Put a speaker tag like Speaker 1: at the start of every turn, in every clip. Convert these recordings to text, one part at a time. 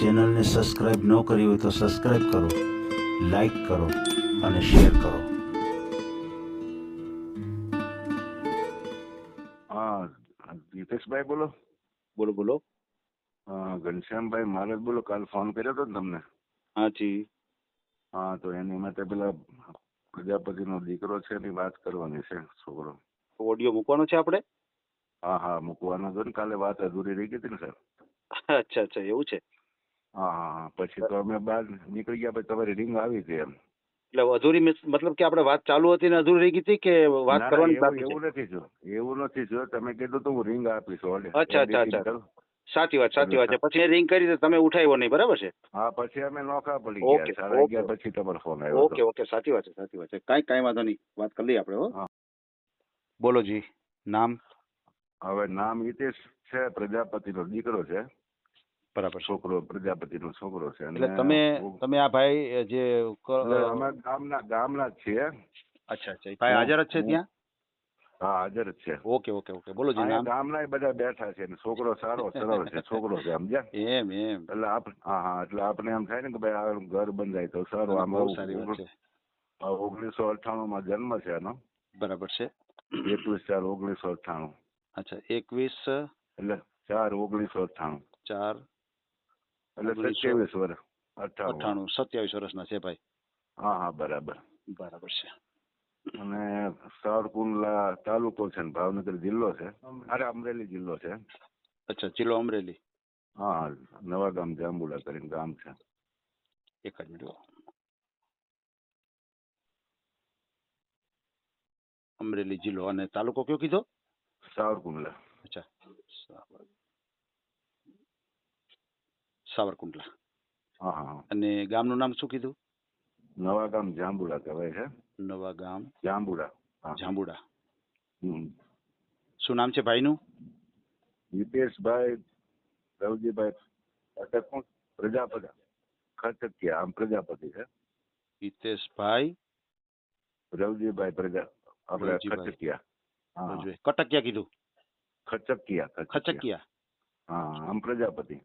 Speaker 1: ચેનલને સબસ્ક્રાઈબ ન કરી હોય તો સબસ્ક્રાઈબ કરો લાઈક કરો અને શેર કરો.
Speaker 2: હા દીપેશભાઈ બોલો.
Speaker 3: બોલો બોલો.
Speaker 2: હા, ઘનશ્યામભાઈ મહારાજ બોલો કાલ ફોન કર્યો હતો ને તમને?
Speaker 3: હા જી.
Speaker 2: હા તો એની માટે પેલા પ્રજાપતિનો દીકરો છે એની વાત કરવાની છે છોકરો.
Speaker 3: ઓડિયો મૂકવાનો છે આપણે?
Speaker 2: હા હા મૂકવાનો હતો ને કાલે વાત અધૂરી રહી ગઈ હતી ને સર
Speaker 3: અચ્છા અચ્છા એવું છે.
Speaker 2: હા હા હા. પછી તો અમે બહાર નીકળી ગયા પછી તમારી રિંગ આવી હતી એમ.
Speaker 3: એટલે અધૂરી મતલબ કે આપણે વાત ચાલુ હતી ને અધૂરી રહી ગઈ હતી કે વાત
Speaker 2: ના, ના,
Speaker 3: કરવાની
Speaker 2: એવું-
Speaker 3: બાકી છે?
Speaker 2: એવું નથી જો એવું નથી જો. તમે કીધું તો હું રિંગ આપીશ ઓલે
Speaker 3: અચ્છા, અચ્છા, અચ્છા. સાચી વાત સાચી વાત છે. પછી એ રિંગ કરી તો તમે ઉઠાવ્યો નહીં બરાબર છે?
Speaker 2: હા પછી અમે નોખા પડી
Speaker 3: ઓકે,
Speaker 2: ગયા સાડા
Speaker 3: ઓકે.
Speaker 2: અગિયાર પછી તમારો ફોન આવ્યો
Speaker 3: ઓકે
Speaker 2: હતો.
Speaker 3: ઓકે સાચી વાત છે સાચી વાત છે. કાંઈ કાંઈ વાંધો નહીં. વાત કરી લઈએ આપણે હો.
Speaker 2: હા.
Speaker 3: બોલો જી. નામ?
Speaker 2: હવે નામ હિતેશ છે પ્રજાપતિનો દીકરો છે.
Speaker 3: બરાબર. છે
Speaker 2: છોકરો પ્રજાપતિનો છોકરો છે
Speaker 3: એટલે તમે તમે આ ભાઈ જે
Speaker 2: ગામના ગામના છીએ.
Speaker 3: અચ્છા અચ્છા. ભાઈ હાજર જ છે ત્યાં?
Speaker 2: હા હાજર જ છે.
Speaker 3: Okay okay okay. બોલો જી નામ.
Speaker 2: ગામના બધા બેઠા છે ને છોકરો સારો સરળ છે છોકરો છે સમજ્યા?
Speaker 3: એમ એમ.
Speaker 2: એટલે આપ હા હા એટલે આપણે એમ થાય ને કે ભાઈ આ ઘર બંધાય તો સારું આમ
Speaker 3: બહુ સારી વાત છે.
Speaker 2: ઓગણીસો અઠ્ઠાણું માં જન્મ છે એનો.
Speaker 3: બરાબર છે.
Speaker 2: એકવીસ ચાર ઓગણીસો અઠ્ઠાણું.
Speaker 3: અચ્છા એકવીસ
Speaker 2: એટલે ચાર ઓગણીસો અઠ્ઠાણું.
Speaker 3: ચાર
Speaker 2: એટલે સત્યાવીસ વર્ષ અઠ્ઠાણું.
Speaker 3: અઠ્ઠાણું સત્યાવીસ વર્ષના છે ભાઈ.
Speaker 2: હા હા બરાબર.
Speaker 3: બરાબર છે.
Speaker 2: અને સાવરકુંડલા તાલુકો છે ને ભાવનગર જિલ્લો છે? અરે અમરેલી જિલ્લો છે
Speaker 3: અચ્છા જિલ્લો અમરેલી.
Speaker 2: હા નવા ગામ જાંબુડા કરીને ગામ છે.
Speaker 3: એક જ મિનિટ. અમરેલી જિલ્લો અને તાલુકો કયો કીધો?
Speaker 2: સાવરકુંડલા
Speaker 3: અચ્છા સાવરકુંડલા
Speaker 2: હા હા હા.
Speaker 3: અને ગામનું નામ શું કીધું
Speaker 2: નવા ગામ જાંબુડા કહેવાય છે
Speaker 3: નવા ગામ
Speaker 2: જાંબુડા હા
Speaker 3: જાંબુડા
Speaker 2: હમ.
Speaker 3: શું નામ છે ભાઈનું
Speaker 2: હિતેશભાઈ રવજીભાઈ અટક કોણ? પ્રજાપતિ ખચકિયા આમ પ્રજાપતિ છે
Speaker 3: હિતેશભાઈ
Speaker 2: રવજીભાઈ પ્રજા આપણે
Speaker 3: રવજીભાઈ.
Speaker 2: ખચકિયા હા
Speaker 3: રજવે. કટકિયા કીધું
Speaker 2: ખચકિયા
Speaker 3: ખચકિયા
Speaker 2: હા આમ પ્રજાપતિ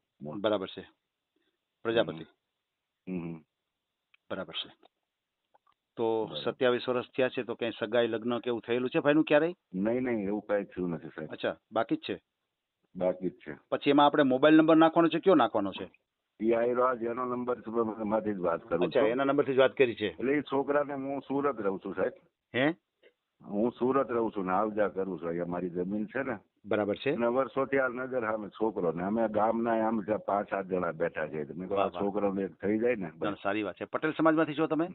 Speaker 3: બરાબર છે પ્રજાપતિ.
Speaker 2: હમ.
Speaker 3: બરાબર છે. તો સત્યાવીસ વર્ષ થયા છે તો કઈ સગાઈ લગ્ન કેવું થયેલું છે ભાઈનું ક્યારેય?
Speaker 2: નહીં નહીં એવું કઈ થયું નથી સાહેબ.
Speaker 3: અચ્છા બાકી જ છે?
Speaker 2: બાકી જ છે.
Speaker 3: પછી એમાં આપણે મોબાઈલ નંબર નાખવાનો છે કયો નાખવાનો છે?
Speaker 2: જેનો નંબરમાંથી જ વાત કરું
Speaker 3: અચ્છા
Speaker 2: એના
Speaker 3: એના નંબરથી જ વાત કરી છે.
Speaker 2: એટલે એ છોકરાને હું સુરત રહું છું સાહેબ.
Speaker 3: હે?
Speaker 2: હું સુરત રહું છું ને આવજા કરું છું અહીંયા મારી જમીન છે ને
Speaker 3: બરાબર છે?
Speaker 2: અને વર્ષોથી આ અમે સામે છોકરો ને અમે ગામના આમ પાંચ સાત જણા બેઠા છે મેં કહ્યું આ. છોકરાને એક થઈ જાય ને
Speaker 3: સારી વાત છે. પટેલ સમાજમાંથી છો તમે?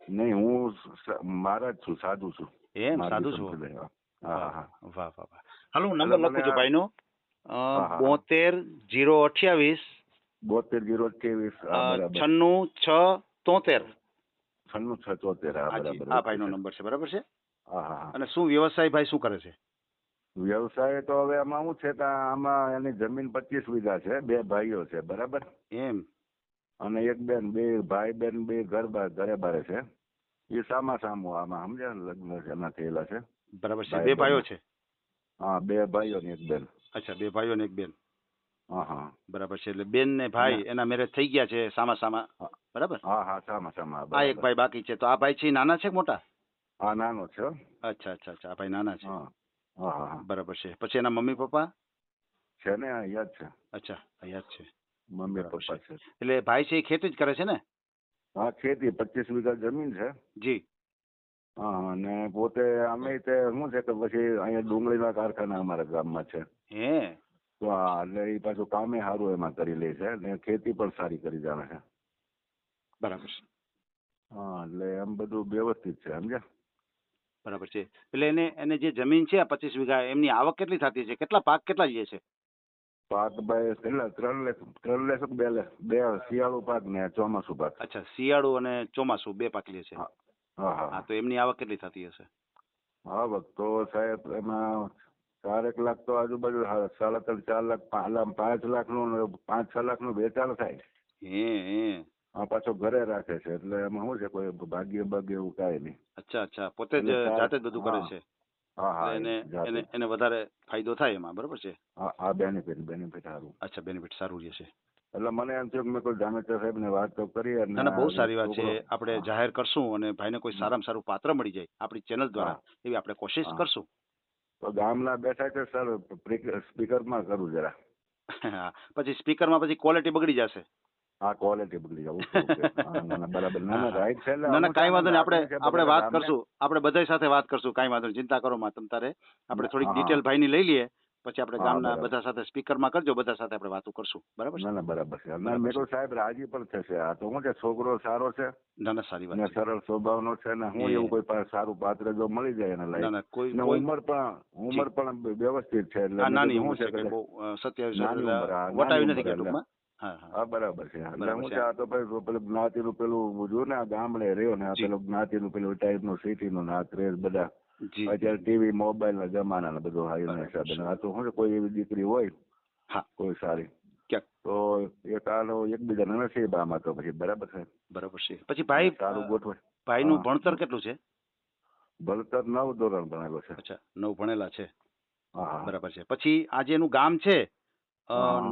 Speaker 2: નહીં હું મારા જ છું સાધુ છું.
Speaker 3: એમ? સાધુ છું?
Speaker 2: હા. હા
Speaker 3: વાહ વાહ વાહ હાલો હું નંબર લખું છું ભાઈનો. બોતેર જીરો અઠ્યાવીસ.
Speaker 2: બોતેર જીરો ત્રેવીસ
Speaker 3: છન્નું છ તોતેર.
Speaker 2: છન્નું છ ચોતેર
Speaker 3: આ
Speaker 2: ભાઈ
Speaker 3: નો ભાઈનો નંબર છે બરાબર છે? અને શું વ્યવસાય ભાઈ શું કરે છે?
Speaker 2: વ્યવસાય તો હવે આમાં શું છે કે આમાં એની જમીન પચીસ વીઘા છે બે ભાઈઓ છે બરાબર?
Speaker 3: એમ.
Speaker 2: અને એક બેન બે ભાઈ બેન બે ઘર ઘરે બારે છે. એ સામા સામું આમાં સમજે લગ્ન છે એના થયેલા છે.
Speaker 3: બરાબર છે. બે ભાઈઓ છે?
Speaker 2: હા બે ભાઈઓ ને એક બેન.
Speaker 3: અચ્છા બે ભાઈઓ ને એક બેન.
Speaker 2: હા હા.
Speaker 3: બરાબર છે. એટલે બેન ને ભાઈ એના મેરેજ થઈ ગયા છે સામા સામા બરાબર?
Speaker 2: હા હા સામા સામા
Speaker 3: આ એક ભાઈ બાકી છે. તો આ ભાઈ છે નાના છે મોટા?
Speaker 2: હા નાનો છે.
Speaker 3: અચ્છા અચ્છા અચ્છા. આ ભાઈ નાના છે.
Speaker 2: હા. હા હા હા.
Speaker 3: બરાબર છે. પછી એના મમ્મી પપ્પા?
Speaker 2: છે ને અહીંયા યાદ છે.
Speaker 3: અચ્છા અહીંયા યાદ છે.
Speaker 2: મમ્મી પપ્પા છે.
Speaker 3: એટલે ભાઈ છે એ ખેતી જ કરે છે ને?
Speaker 2: હા ખેતી પચીસ વીઘા જમીન છે.
Speaker 3: જી.
Speaker 2: હા અને પોતે અમે તે શું છે કે પછી અહીંયા ડુંગળીના કારખાના અમારા ગામમાં છે.
Speaker 3: હે?
Speaker 2: તો હા એટલે એ પાછું કામે સારું એમાં કરી લે છે ને ખેતી પણ સારી કરી જાણે છે.
Speaker 3: બરાબર છે.
Speaker 2: હા એટલે એમ બધું વ્યવસ્થિત છે સમજ્યા?
Speaker 3: બરાબર છે. એટલે એને એને જે જમીન છે આ પચીસ વીઘા એમની આવક કેટલી થતી છે? કેટલા પાક કેટલા લે છે?
Speaker 2: પાક ભાઈ કેટલા ત્રણ લેખ ત્રણ લેખ બે લેખ બે શિયાળુ પાક ને ચોમાસુ પાક.
Speaker 3: અચ્છા શિયાળુ અને ચોમાસુ બે પાક લે છે.
Speaker 2: હા. હા
Speaker 3: હા.
Speaker 2: હા
Speaker 3: તો એમની આવક કેટલી થતી હશે?
Speaker 2: આવક તો સાહેબ એમાં ચારેક લાખ તો આજુબાજુ સાડા ત્રણ ચાર લાખ પાંચ લાખનું પાંચ છ લાખનું વેચાણ થાય.
Speaker 3: હે હે.
Speaker 2: પાછો ઘરે રાખે છે એટલે એમાં શું છે કોઈ ભાગ્ય ભાગ્ય એવું કાંઈ નહીં.
Speaker 3: અચ્છા અચ્છા. પોતે જ જાતે જ બધું કરે છે?
Speaker 2: હા હા
Speaker 3: એને એને એને વધારે ફાયદો થાય એમાં બરોબર છે?
Speaker 2: હા આ બેનિફિટ બેનિફિટ સારું.
Speaker 3: અચ્છા બેનિફિટ સારું રહેશે.
Speaker 2: એટલે મને એમ થયું કે મેં કોઈ જામેતર સાહેબ ને વાત તો કરી અને
Speaker 3: ના બહુ સારી વાત છે. આપણે જાહેર કરશું અને ભાઈને કોઈ સારામાં સારું પાત્ર મળી જાય આપણી ચેનલ દ્વારા. એવી આપણે કોશિશ. કરશું.
Speaker 2: તો ગામના બેઠા છે સર સ્પીકરમાં કરું જરા.
Speaker 3: હા. પછી સ્પીકરમાં પછી ક્વોલિટી બગડી જશે.
Speaker 2: આ ક્વોલિટી બગડી જાય. હા, ના, ના, બરાબર. ના ના રાઈટ છે
Speaker 3: ના ના કાંઈ વાંધો નહીં. આપણે આપણે વાત કરશું. આપણે બધા સાથે વાત કરશું. કાંઈ વાંધો નહીં. ચિંતા કરો માં તમ તારે. આપણે થોડીક
Speaker 2: ડિટેલ
Speaker 3: ડિટેલ ભાઈની લઈ લઈએ. પછી આપણે
Speaker 2: હા,
Speaker 3: ગામના બધા સાથે સ્પીકરમાં કરજો. બધા સાથે આપણે વાતો કરશું. બરાબર
Speaker 2: ના ના બરાબર છે. ના મેં તો સાહેબ રાજી પણ થશે. આ તો હું કે છોકરો સારો છે?
Speaker 3: ના ના સારી વાત
Speaker 2: સરળ સ્વભાવનો છે ને હું એવું કોઈ પણ સારું પાત્ર જો મળી જાય એને
Speaker 3: ના ના કોઈ
Speaker 2: ને ઉંમર પણ ઉંમર પણ વ્યવસ્થિત છે એટલે
Speaker 3: નાની
Speaker 2: હું
Speaker 3: છે કે બહુ સત્યાવીસ
Speaker 2: હા,
Speaker 3: વટાવી નથી કે ટૂંકમાં? હા
Speaker 2: બરાબર છે. એટલે હું
Speaker 3: છે.
Speaker 2: આ તો ભાઈ પેલું જ્ઞાતિનું પેલું જો ને આ ગામડે રહ્યો ને આ. પેલું જ્ઞાતિનું પેલું ટાઈપનું સિટીનું ને ક્રેઝ બધા. અત્યારે ટીવી મોબાઈલ ના જમાના ને બધું
Speaker 3: હાઈ
Speaker 2: હિસાબે
Speaker 3: છે.
Speaker 2: ને. આ તો શું કોઈ એવી દીકરી હોય
Speaker 3: હા.
Speaker 2: કોઈ સારી. તો એક આનો એકબીજાના નસીબ આમાં તો પછી બરાબર છે.
Speaker 3: બરાબર છે. પછી ભાઈ
Speaker 2: સારું
Speaker 3: અ,
Speaker 2: ગોઠવે
Speaker 3: ભાઈનું ભણતર કેટલું છે?
Speaker 2: ભણતર નવ ધોરણ ભણેલો છે.
Speaker 3: અચ્છા નવ ભણેલા છે. બરાબર છે. પછી આજે એનું ગામ છે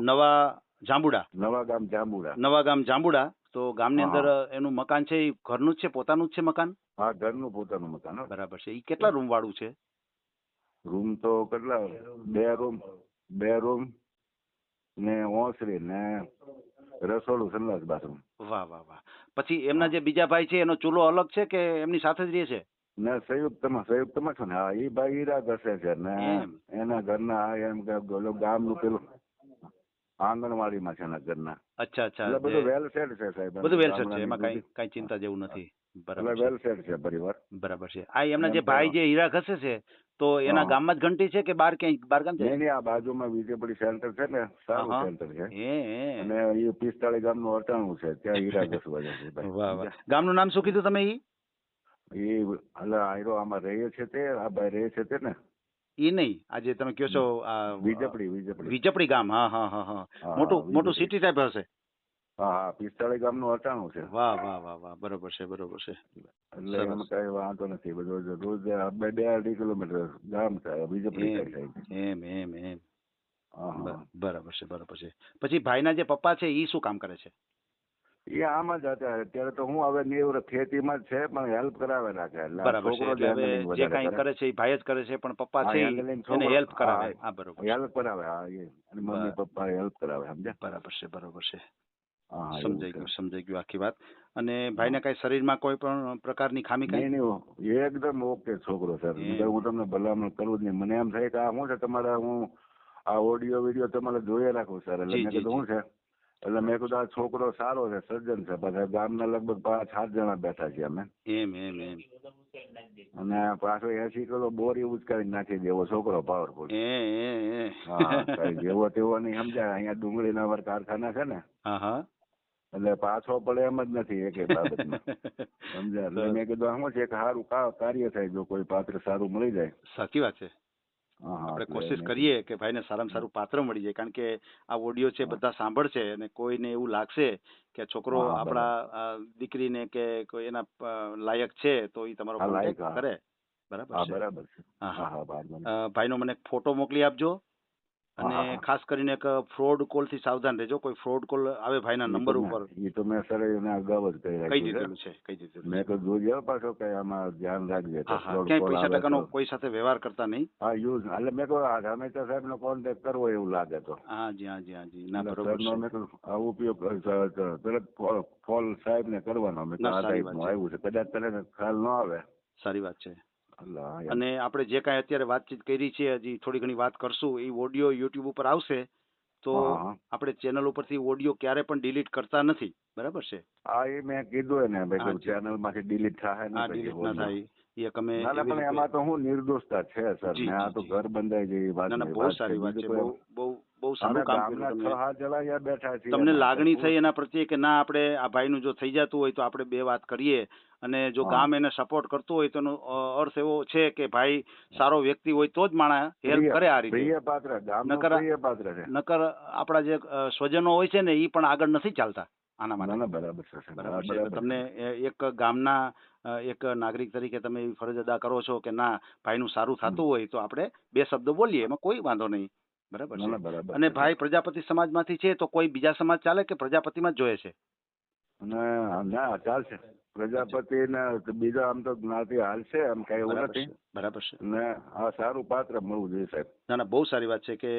Speaker 3: નવા જાંબુડા.
Speaker 2: નવા ગામ જાંબુડા.
Speaker 3: નવા ગામ જાંબુડા. તો ગામની
Speaker 2: ની
Speaker 3: અંદર એનું મકાન છે એ ઘરનું જ છે પોતાનું જ છે મકાન?
Speaker 2: હા ઘરનું પોતાનું મકાન
Speaker 3: બરાબર છે. એ કેટલા રૂમ વાળું છે?
Speaker 2: રૂમ તો કેટલા? બે રૂમ બે રૂમ ને ઓસરી ને રસોડું સંડાસ બાથરૂમ.
Speaker 3: વાહ વાહ વાહ. પછી એમના જે બીજા ભાઈ છે એનો ચૂલો અલગ છે કે એમની સાથે જ રહે છે?
Speaker 2: ને સંયુક્તમાં સંયુક્તમાં છો ને હા એ ભાઈ હીરા ઘસે છે ને. એના ઘરના એમ કે ગામનું પેલું આંગણવાડીમાં છે એના ઘરના
Speaker 3: અચ્છા અચ્છા.
Speaker 2: એટલે બધું વેલ સેટ છે સાહેબ
Speaker 3: બધું વેલસેટ છે એમાં કઈ કઈ ચિંતા જેવું નથી. બરાબર છે.
Speaker 2: વેલ સેટ છે પરિવાર.
Speaker 3: બરાબર છે. આ એમના
Speaker 2: એમ
Speaker 3: જે ભાઈ જે હીરા ઘસે છે તો એના ગામમાં જ ઘંટી છે કે બહાર ક્યાંય બહાર ગામ છે?
Speaker 2: નહીં આ બાજુમાં વીજળી સેન્ટર છે ને સારું. સેન્ટર છે. અને એ પિસ્તાળી ગામનું અટાણું છે ત્યાં હીરા ઘસવા ભાઈ.
Speaker 3: વાહ વાહ. ગામનું નામ શું કીધું તમે ઈ?
Speaker 2: એ એટલે આયરો આમાં રહે છે તે આ ભાઈ રહે છે તે ને.
Speaker 3: ઈ નહીં. આજે તમે કહો છો
Speaker 2: વીજપડી વીજપડી.
Speaker 3: વીજપડી ગામ હા હા હા હા. મોટું મોટું. સિટી ટાઈપ હશે.
Speaker 2: હા હા પિસ્તાળી ગામનું અટાણું છે.
Speaker 3: વાહ વાહ વાહ વાહ બરોબર છે બરોબર છે.
Speaker 2: એટલે. એમાં કઈ વાંધો નથી. બધો રોજ બે બે અઢી કિલોમીટર ગામ થાય વીજપડી
Speaker 3: એમ એમ એમ બરાબર છે બરાબર છે. પછી ભાઈના જે પપ્પા છે ઈ શું કામ કરે છે?
Speaker 2: એ આમ જ હતા. અત્યારે તો હું હવે નિવૃત્ત ખેતીમાં જ છે પણ હેલ્પ કરાવે રાખે
Speaker 3: બરાબર છે. એટલે હવે જે કાંઈ
Speaker 2: કરે.
Speaker 3: છે એ ભાઈ જ કરે છે પણ પપ્પા છે એને હેલ્પ કરાવે.
Speaker 2: હા,
Speaker 3: બરોબર
Speaker 2: હેલ્પ કરાવે હા એ. અને મમ્મી પપ્પા હેલ્પ કરાવે સમજ્યા?
Speaker 3: બરાબર છે બરોબર છે. સમજાઈ ગયું સમજાઈ ગયું આખી વાત. અને ભાઈને કઈ શરીરમાં કોઈ પણ પ્રકારની ખામી કઈ?
Speaker 2: નહીં એકદમ ઓકે છોકરો સર. હું તમને ભલામણ કરું જ નહીં. મને એમ થાય કે આ શું છે? તમારા હું આ ઓડિયો વિડિયો તમારે જોયા રાખું સર એટલે મેં કીધું શું છે? એટલે મેં કીધું આ છોકરો સારો છે સજ્જન છે બધા ગામના લગભગ પાંચ સાત જણા બેઠા છે અમે.
Speaker 3: એમ એમ એમ.
Speaker 2: અને પાછો એસી કિલો બોરી ઉચકાવી નાખી દેવો છોકરો પાવરફુલ જેવો તેવો નહીં સમજાય. અહીંયા ડુંગળીના અમારા કારખાના છે ને.
Speaker 3: હા
Speaker 2: એટલે પાછો પડે એમ જ નથી એક બાબતમાં. સમજ્યા? એટલે મેં કીધું આમ છે? કે સારું કાર્ય થાય જો કોઈ પાત્ર સારું મળી જાય.
Speaker 3: સાચી વાત છે. આપણે કોશિશ કરીએ કે ભાઈને સારામાં સારું પાત્ર મળી જાય. કારણ કે આ ઓડિયો છે બધા સાંભળશે અને કોઈને એવું લાગશે કે છોકરો આપણા દીકરીને કે કોઈ એના લાયક છે તો એ તમારો કોન્ટેક્ટ કરે. બરાબર છે? ભાઈનો મને ફોટો મોકલી આપજો. અને ખાસ કરીને એક ફ્રોડ કોલથી સાવધાન રહેજો. કોઈ ફ્રોડ કોલ આવે ભાઈના નંબર ઉપર.
Speaker 2: એ તો મેં સર એને અગાઉ જ કહી
Speaker 3: દીધેલું
Speaker 2: છે
Speaker 3: કહી દીધેલું
Speaker 2: મેં કહ્યું જોજો પાછો કે આમાં ધ્યાન રાખજે
Speaker 3: ક્યાંય પૈસા ટકાનો કોઈ સાથે વ્યવહાર કરતા નહીં.
Speaker 2: હા યુઝ એટલે મેં કહ્યું રામેશ્વર સાહેબ નો કોન્ટેક્ટ કરવો એવું લાગે તો.
Speaker 3: હા જી હા જી હા જી. ના બરોબર છે.
Speaker 2: મેં કહ્યું ઉપયોગ તરત ફોલ સાહેબ ને કરવાનો. મેં કહ્યું આ ટાઈપનું આવ્યું છે. કદાચ તને ખ્યાલ ન આવે.
Speaker 3: સારી વાત છે. અને આપણે જે કાંઈ અત્યારે વાતચીત કરી છે હજી થોડી ઘણી વાત કરશું એ ઓડિયો યુટ્યુબ ઉપર આવશે તો. આપણે ચેનલ ઉપરથી ઓડિયો ક્યારે પણ ડિલીટ કરતા નથી બરાબર છે?
Speaker 2: હા એ મેં કીધું એને ભાઈ ચેનલમાંથી ડિલીટ થાય ના
Speaker 3: ડિલીટ ના થાય એ અમે
Speaker 2: પણ એમાં તો હું નિર્દોષતા છે સર. આ તો ઘર બંધાઈ જેવી વાત
Speaker 3: ના બહુ સારી વાત છે બહુ બહુ બહુ સારું કામ કર્યું તમે
Speaker 2: હાથ બેઠા છીએ
Speaker 3: તમને લાગણી થઈ એના પ્રત્યે કે ના આપણે આ ભાઈનું જો થઈ જતું હોય તો આપણે બે વાત કરીએ. અને જો ગામ એને સપોર્ટ કરતું હોય તો એનો અર્થ એવો છે કે ભાઈ સારો વ્યક્તિ હોય તો જ માણસ હેલ્પ કરે આ રીતે. નકર- નકર આપણા જે સ્વજનો હોય છે ને એ પણ આગળ નથી ચાલતા આના માટે.
Speaker 2: બરાબર છે
Speaker 3: બરાબર છે. તમને એક ગામના એક નાગરિક તરીકે તમે એવી ફરજ અદા કરો છો કે ના ભાઈનું સારું થતું હોય તો આપણે બે શબ્દો બોલીએ એમાં કોઈ વાંધો નહીં. બરાબર છે?
Speaker 2: બરાબર
Speaker 3: અને ભાઈ પ્રજાપતિ સમાજમાંથી છે તો કોઈ બીજા સમાજ ચાલે કે પ્રજાપતિમાં જ જોઈએ છે?
Speaker 2: ના ના ચાલશે. પ્રજાપતિ ને બીજા આમ તો જ્ઞાતિ હાલશે એમ કઈ એવું
Speaker 3: બરાબર
Speaker 2: નથી.
Speaker 3: છે બરાબર છે.
Speaker 2: ને આ સારું પાત્ર મળવું જોઈએ સાહેબ.
Speaker 3: ના ના બહુ સારી વાત છે કે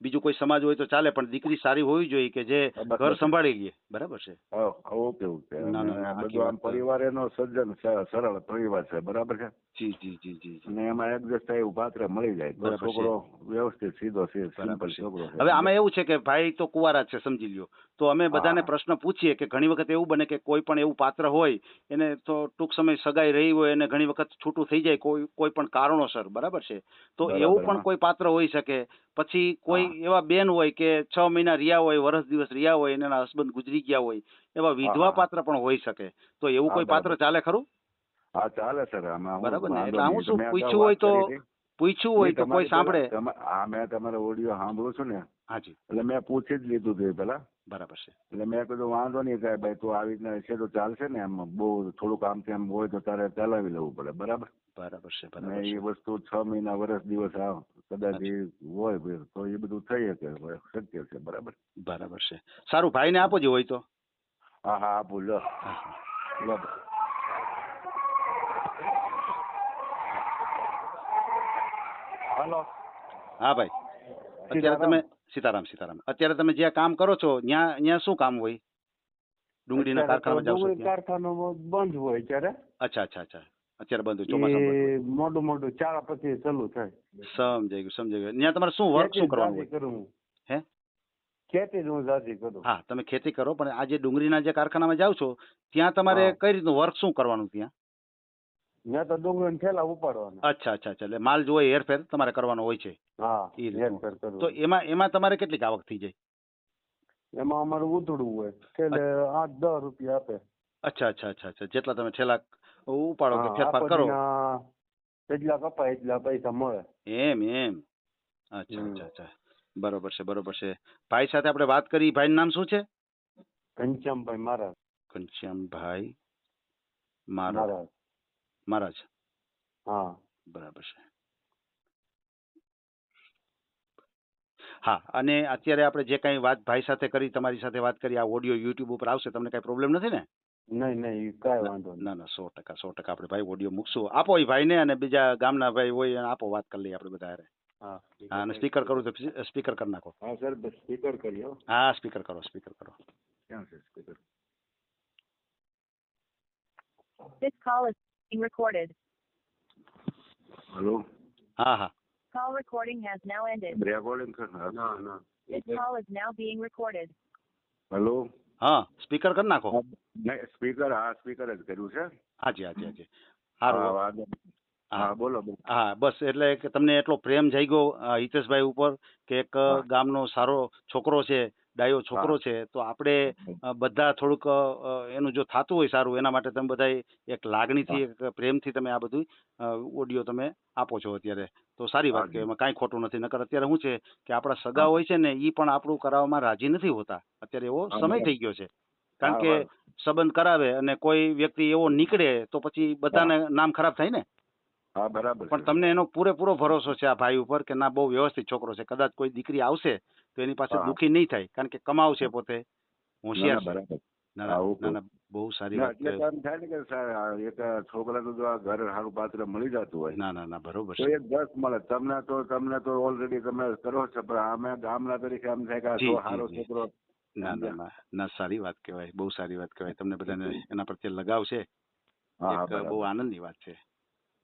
Speaker 3: બીજું કોઈ સમાજ હોય તો ચાલે પણ દીકરી સારી હોવી જોઈએ કે જે ઘર સંભાળી લે. બરાબર છે.
Speaker 2: Okay okay.
Speaker 3: ના, ના, ના,
Speaker 2: બધું આમ પરિવાર એનો સજ્જન સરળ પરિવાર છે બરાબર છે?
Speaker 3: જી જી જી જી.
Speaker 2: અને એમાં એડજસ્ટ એવું પાત્ર મળી જાય. છોકરો વ્યવસ્થિત સીધો સિમ્પલ છોકરો
Speaker 3: હવે આમાં એવું છે કે ભાઈ તો કુવારા છે સમજી લ્યો. તો અમે બધાને પ્રશ્ન પૂછીએ કે ઘણી વખત એવું બને કે કોઈ પણ એવું પાત્ર હોય એને તો ટૂંક સમય સગાઈ રહી હોય અને ઘણી વખત છૂટું થઈ જાય કોઈ કોઈ પણ કારણોસર બરાબર છે? તો એવું પણ કોઈ પાત્ર હોઈ શકે. પછી કોઈ એવા બેન હોય કે છ મહિના રહ્યા હોય વર્ષ દિવસ રહ્યા હોય એના હસબન્ડ ગુજરી ગયા હોય એવા વિધવા પાત્ર પણ હોઈ શકે. તો એવું કોઈ પાત્ર ચાલે ખરું?
Speaker 2: હા ચાલે સર. આમાં
Speaker 3: બરાબર ને? એટલે
Speaker 2: હું
Speaker 3: શું પૂછ્યું હોય તો પૂછ્યું હોય તો કોઈ સાંભળે.
Speaker 2: હા મેં તમારો ઓડિયો સાંભળું છું ને.
Speaker 3: હાજી
Speaker 2: એટલે મેં પૂછી જ લીધું હતું પેલા
Speaker 3: બરાબર છે.
Speaker 2: એટલે મેં કીધું વાંધો નહીં સાહેબ ભાઈ તું આવી રીતના છે તો ચાલશે ને એમ બહુ થોડુંક આમ તેમ હોય તો તારે ચલાવી લેવું પડે બરાબર?
Speaker 3: બરાબર છે બરાબર
Speaker 2: એ વસ્તુ છ મહિના વર્ષ દિવસ આ કદાચ એ હોય તો એ બધું થઈ શકે શક્ય છે બરાબર?
Speaker 3: બરાબર છે. સારું ભાઈને આપો જે હોય તો.
Speaker 2: હા હા આપું લો. લો. હલો.
Speaker 3: હા ભાઈ. અત્યારે તમે સીતારામ સીતારામ. અત્યારે તમે જ્યાં કામ કરો છો ત્યાં ત્યાં શું કામ હોય? ડુંગળીના કારખાનામાં જાવ છો?
Speaker 4: કારખાનું બંધ હોય ત્યારે
Speaker 3: અચ્છા અચ્છા અચ્છા. અત્યારે બંધ
Speaker 4: એ મોટું મોટું ચારા પછી ચાલુ થાય.
Speaker 3: સમજાઈ ગયું સમજાઈ ગયું. ત્યાં તમારે શું વર્ક શું કરવાનું
Speaker 4: કરું હે. ખેતી હું જાજી કરું.
Speaker 3: હા તમે ખેતી કરો પણ આ જે ડુંગળીના જે કારખાનામાં જાવ છો ત્યાં તમારે કઈ રીતનું વર્ક શું કરવાનું ત્યાં?
Speaker 4: મેં તો ડુંગળી થેલા ઉપાડવાના.
Speaker 3: અચ્છા અચ્છા અચ્છા. એટલે માલ જો હોય હેરફેર તમારે કરવાનો હોય છે.
Speaker 4: હા
Speaker 3: ઈ રીતનું.
Speaker 4: હેરફેર કરું
Speaker 3: તો એમાં એમાં તમારે કેટલીક આવક થઈ જાય?
Speaker 4: એમાં અમારે ઉધડું હોય. એટલે આઠ દસ રૂપિયા આપે.
Speaker 3: અચ્છા અચ્છા અચ્છા અચ્છા. જેટલા તમે ઠેલા ઉપાડો કે
Speaker 4: હા,
Speaker 3: ફેરફાર કરો.
Speaker 4: જેટલા કપાય એટલા પૈસા મળે.
Speaker 3: એમ એમ. અચ્છા
Speaker 4: હમ.
Speaker 3: અચ્છા અચ્છા. બરોબર છે બરોબર છે. ભાઈ સાથે આપણે વાત કરી. ભાઈનું નામ શું છે?
Speaker 4: ઘનશ્યામભાઈ મહારાજ.
Speaker 3: ઘનશ્યામભાઈ મહારાજ.
Speaker 4: મહારાજ
Speaker 3: મહારાજ
Speaker 4: હા.
Speaker 3: બરાબર છે. હા અને અત્યારે આપણે જે કાંઈ વાત ભાઈ સાથે કરી તમારી સાથે વાત કરી આ ઓડિયો યુટ્યુબ ઉપર આવશે તમને કાંઈ પ્રોબ્લેમ નથી ને?
Speaker 4: નહીં નહીં કાંઈ વાંધો
Speaker 3: ના ના સો ટકા સો ટકા આપણે ભાઈ ઓડિયો મૂકશું. આપો એ ભાઈને અને બીજા ગામના ભાઈ હોય એને આપો વાત કરી લઈએ આપણે બધા
Speaker 4: હા
Speaker 3: હા અને સ્પીકર કરું તો સ્પીકર કરી નાખો.
Speaker 2: હા સર સ્પીકર કરી હા.
Speaker 3: સ્પીકર કરો સ્પીકર કરો.
Speaker 2: ક્યાં છે speaker
Speaker 5: This call is being recorded.
Speaker 2: Hello?
Speaker 3: હા હા
Speaker 5: Call recording has now ended.
Speaker 2: Recording કર
Speaker 4: ના ના
Speaker 5: This call is now being recorded.
Speaker 2: Hello
Speaker 3: હા સ્પીકર કરી નાખો.
Speaker 2: સ્પીકર હા સ્પીકર જ કર્યું છે.
Speaker 3: હાજી હાજી હાજી.
Speaker 2: હા
Speaker 3: સારું
Speaker 2: વાંધો નહીં.
Speaker 3: હા.
Speaker 2: હા બોલો બોલો.
Speaker 3: હા બસ એટલે કે તમને એટલો પ્રેમ જાગ્યો અ, હિતેશભાઈ ઉપર કે એક ગામનો સારો છોકરો છે ડાયો છોકરો છે તો આપણે બધા થોડુંક એનું જો થતું હોય સારું એના માટે તમે બધા એક લાગણીથી એક પ્રેમથી તમે આ બધું ઓડિયો તમે આપો છો અત્યારે. તો સારી વાત કે એમાં કાંઈ ખોટું નથી. નકર અત્યારે શું છે કે આપણા સગા હોય છે ને એ પણ આપણું કરાવવામાં રાજી નથી હોતા. અત્યારે એવો સમય. થઈ ગયો છે. કારણ કે. સંબંધ કરાવે અને કોઈ વ્યક્તિ એવો નીકળે તો પછી બધાને નામ ખરાબ થાય ને.
Speaker 2: હા બરાબર
Speaker 3: પણ તમને એનો પૂરેપૂરો ભરોસો છે આ ભાઈ ઉપર કે ના બહુ વ્યવસ્થિત છોકરો છે. કદાચ કોઈ દીકરી આવશે તો એની પાસે દુખી નહીં થાય કારણ કે કમાવશે પોતે. હોશિયાર
Speaker 2: બરાબર.
Speaker 3: ના ના બહુ સારી વાત
Speaker 2: એટલે એમ થાય ને કે એક છોકરાનું જો આ ઘર સારું પાત્ર મળી જતું હોય
Speaker 3: ના ના ના બરોબર
Speaker 2: તો એક દસ મળે. તમને તો તમને તો ઓલરેડી તમે કરો છો પણ અમે ગામના તરીકે એમ થાય કે આ સારો છોકરો
Speaker 3: ના ના ના ના સારી વાત કહેવાય બહુ સારી વાત કહેવાય. તમને બધાને એના પ્રત્યે લગાવ છે? બહુ આનંદની વાત છે.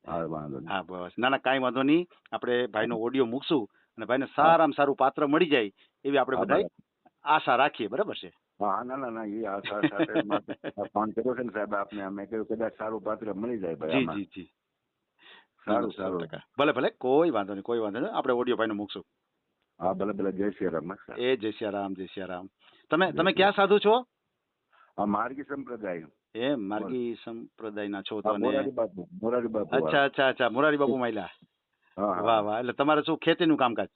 Speaker 2: હા
Speaker 3: બસ. ના ના કાંઈ વાંધો નહીં. આપણે ભાઈનો ઓડિયો મૂકશું. અને ભાઈને સારામાં સારું પાત્ર મળી જાય એવી આપણે બધા આશા રાખીએ બરાબર છે?
Speaker 2: હા ના ના ના એ આશા સાથે ફોન કર્યો છે ને સાહેબ આપને અમે કહ્યું કદાચ સારું પાત્ર મળી જાય ભાઈ
Speaker 3: જી જી જી.
Speaker 2: સારું સારું
Speaker 3: ભલે ભલે કોઈ વાંધો નહીં કોઈ વાંધો નહીં આપણે ઓડિયો ભાઈને મૂકશું.
Speaker 2: હા ભલે ભલે જય શ્રી રામ
Speaker 3: એ જય સિયારામ જય સિયારામ તમે તમે ક્યાં સાધુ છો?
Speaker 2: માર્ગી સંપ્રદાય.
Speaker 3: એમ માર્ગી સંપ્રદાયના છો તો
Speaker 2: મોરારી બાપુ મોરારી બાપુ
Speaker 3: અચ્છા અચ્છા અચ્છા મોરારી બાપુ માયલા. વાહ વાહ. એટલે તમારે શું ખેતીનું કામકાજ?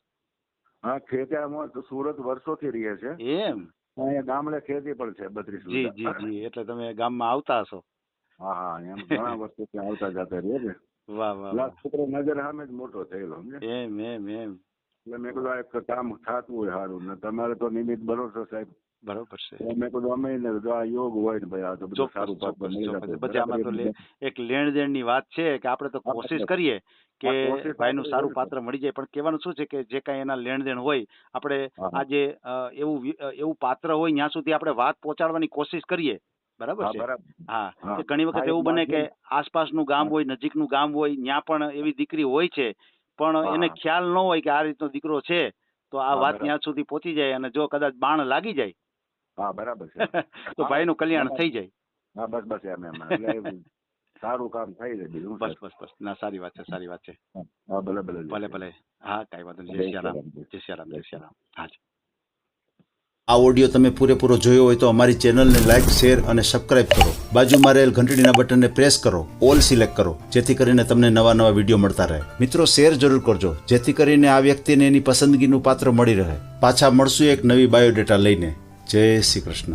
Speaker 2: હા ખેતી તો સુરત વર્ષોથી રહે છે.
Speaker 3: એમ?
Speaker 2: અહીંયા ગામડે ખેતી પણ છે બત્રીસ
Speaker 3: જી જી જી. એટલે તમે ગામમાં આવતા હશો?
Speaker 2: હા હા એમ ઘણા વર્ષો ત્યાં આવતા જતા રહે છે.
Speaker 3: વાહ વાહ
Speaker 2: છોકરો નજર સામે જ મોટો થયેલો
Speaker 3: એમ એમ એમ.
Speaker 2: એટલે મેં કીધું આ કામ થતું હોય સારું. ને તમારે તો નિમિત્ત બનો છો સાહેબ.
Speaker 3: બરોબર છે.
Speaker 2: મેં કીધું અમે આ યોગ હોય ને ભાઈ આ તો બધું સારું પાક
Speaker 3: બધી આમાં તો એક લેણ દેણની વાત છે કે આપણે તો કોશિશ કરીએ કે ભાઈનું સારું પાત્ર મળી જાય. પણ કહેવાનું શું છે કે જે કાંઈ એના લેણ દેણ હોય આપણે. આજે એવું એવું પાત્ર હોય ત્યાં સુધી આપણે વાત પહોંચાડવાની કોશિશ કરીએ. બરાબર છે? હા ઘણી વખત એવું બને કે. આસપાસનું ગામ. હોય નજીકનું ગામ હોય ત્યાં પણ એવી દીકરી હોય છે પણ એને ખ્યાલ ન હોય કે આ રીતનો દીકરો છે તો આ વાત ત્યાં સુધી પહોંચી જાય અને જો કદાચ બાણ લાગી જાય
Speaker 2: હા બરાબર છે.
Speaker 3: તો ભાઈનું કલ્યાણ થઈ જાય.
Speaker 2: હા બસ બસ એમ એમ એટલે સારું કામ થઈ જાય બીજું
Speaker 3: બસ બસ બસ. ના સારી વાત છે સારી વાત છે.
Speaker 2: હા ભલે ભલે
Speaker 3: ભલે ભલે. હા કાંઈ વાંધો નહીં. જય સિયારામ જય સિયારામ જય સિયારામ હા જી.
Speaker 1: આ ઓડિયો તમે પૂરેપૂરો જોયો હોય તો અમારી ચેનલને લાઇક શેર અને સબસ્ક્રાઇબ કરો. બાજુમાં રહેલ ઘંટડીના બટનને પ્રેસ કરો. ઓલ સિલેક્ટ કરો જેથી કરીને તમને નવા નવા વીડિયો મળતા રહે. મિત્રો શેર જરૂર કરજો જેથી કરીને આ વ્યક્તિને એની પસંદગીનું પાત્ર મળી રહે. પાછા મળશું એક નવી બાયોડેટા લઈને. જય શ્રી કૃષ્ણ.